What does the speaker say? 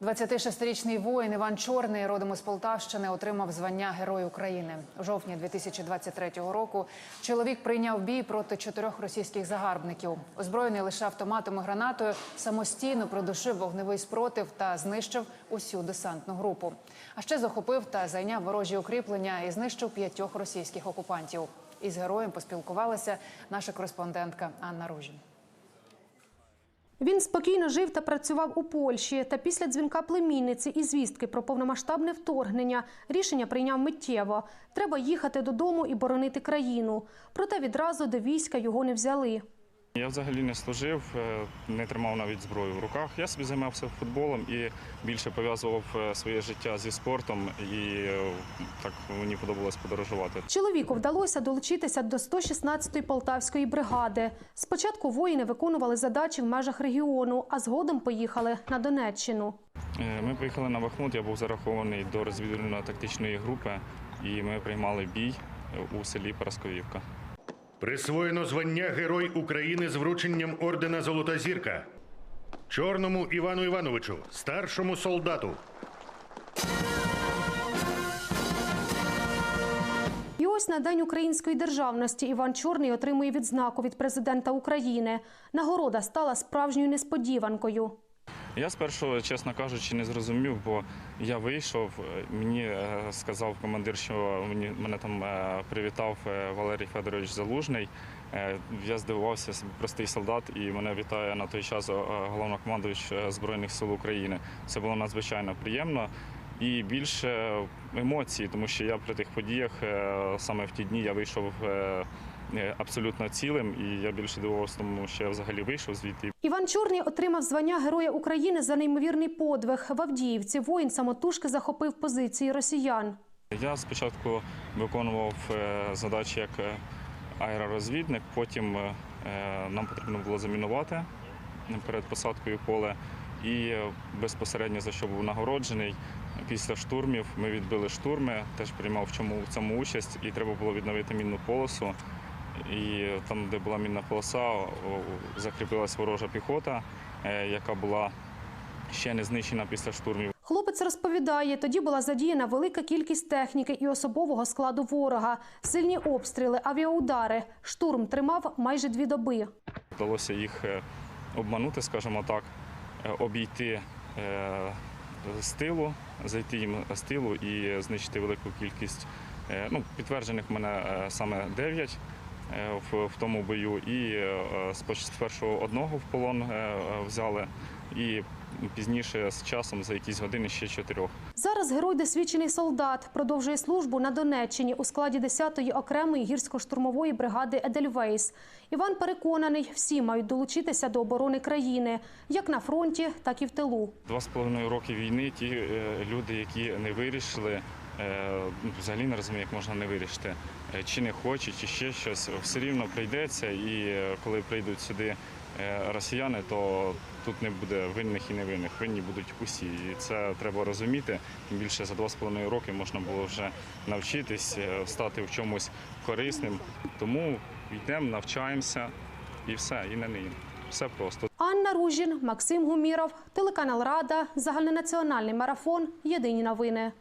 26-річний воїн Іван Чорний, родом із Полтавщини, отримав звання Герой України. У жовтні 2023 року чоловік прийняв бій проти чотирьох російських загарбників. Озброєний лише автоматом і гранатою, самостійно придушив вогневий спротив та знищив усю десантну групу. А ще захопив та зайняв ворожі укріплення і знищив п'ятьох російських окупантів. Із героєм поспілкувалася наша кореспондентка Анна Ружін. Він спокійно жив та працював у Польщі. Та після дзвінка племінниці і звістки про повномасштабне вторгнення рішення прийняв миттєво. Треба їхати додому і боронити країну. Проте відразу до війська його не взяли. Я взагалі не служив, е, не тримав навіть зброю в руках. Я собі займався футболом і більше пов'язував е, своє життя зі спортом, і е, так мені подобалось подорожувати. Чоловіку вдалося долучитися до 116-ї полтавської бригади. Спочатку воїни виконували задачі в межах регіону, а згодом поїхали на Донеччину. Ми поїхали на Бахмут, я був зарахований до розвідувально-тактичної групи, і ми приймали бій у селі Парасковівка. Присвоєно звання Герой України з врученням ордена Золота зірка. Чорному Івану Івановичу, старшому солдату. І ось на День української державності Іван Чорний отримує відзнаку від президента України. Нагорода стала справжньою несподіванкою. Я спершу, чесно кажучи, не зрозумів, бо я вийшов. е, Мені е, сказав командир, що мене там е, привітав Валерій Федорович Залужний. Я здивувався, простий солдат, і мене вітає на той час головнокомандуючий е, Збройних сил України. Це було надзвичайно приємно. І більше емоцій, тому що я при тих подіях саме в ті дні я вийшов абсолютно цілим, і я більше дивувався, тому що я взагалі вийшов звідти Іван Чорний отримав звання Героя України за неймовірний подвиг. В Авдіївці воїн самотужки захопив позиції росіян. Я спочатку виконував е, задачі як е, аеророзвідник, потім е, нам потрібно було замінувати перед посадкою поле. І е, безпосередньо за що був нагороджений. Після штурмів ми відбили штурми, теж приймав в цьому, в цьому участь, і треба було відновити мінну полосу. І там, де була мінна полоса, о, закріпилась ворожа піхота, е, яка була ще не знищена після штурмів. Хлопець розповідає, тоді була задіяна велика кількість техніки і особового складу ворога, сильні обстріли, авіаудари. Штурм тримав майже дві доби. Вдалося їх е, обманути, скажімо так, е, обійти з тилу, зайти їм з тилу і знищити велику кількість. Ну, підтверджених в мене саме 9 в, в тому бою. І е, спершу одного в полон е, е, взяли, і пізніше з часом за якісь години ще чотирьох. Зараз герой досвідчений солдат продовжує службу на Донеччині у складі 10-ї окремої гірсько-штурмової бригади Едельвейс. Іван переконаний, всі мають долучитися до оборони країни як на фронті, так і в тилу. Два з половиною роки війни ті е, люди, які не вирішили, е, взагалі не розумію, як можна не вирішити, Е, чи не хочуть, чи ще щось, все рівно прийдеться. І е, коли прийдуть сюди е, росіяни, то тут не буде винних і невинних. Винні будуть усі. І це треба розуміти. Тим більше за два з половиною роки можна було вже навчитись, е, стати в чомусь корисним. Тому йдемо, навчаємося і все, і на неї. Все просто. Анна Ружін, Максим Гуміров, телеканал Рада, загальнонаціональний марафон. Єдині новини.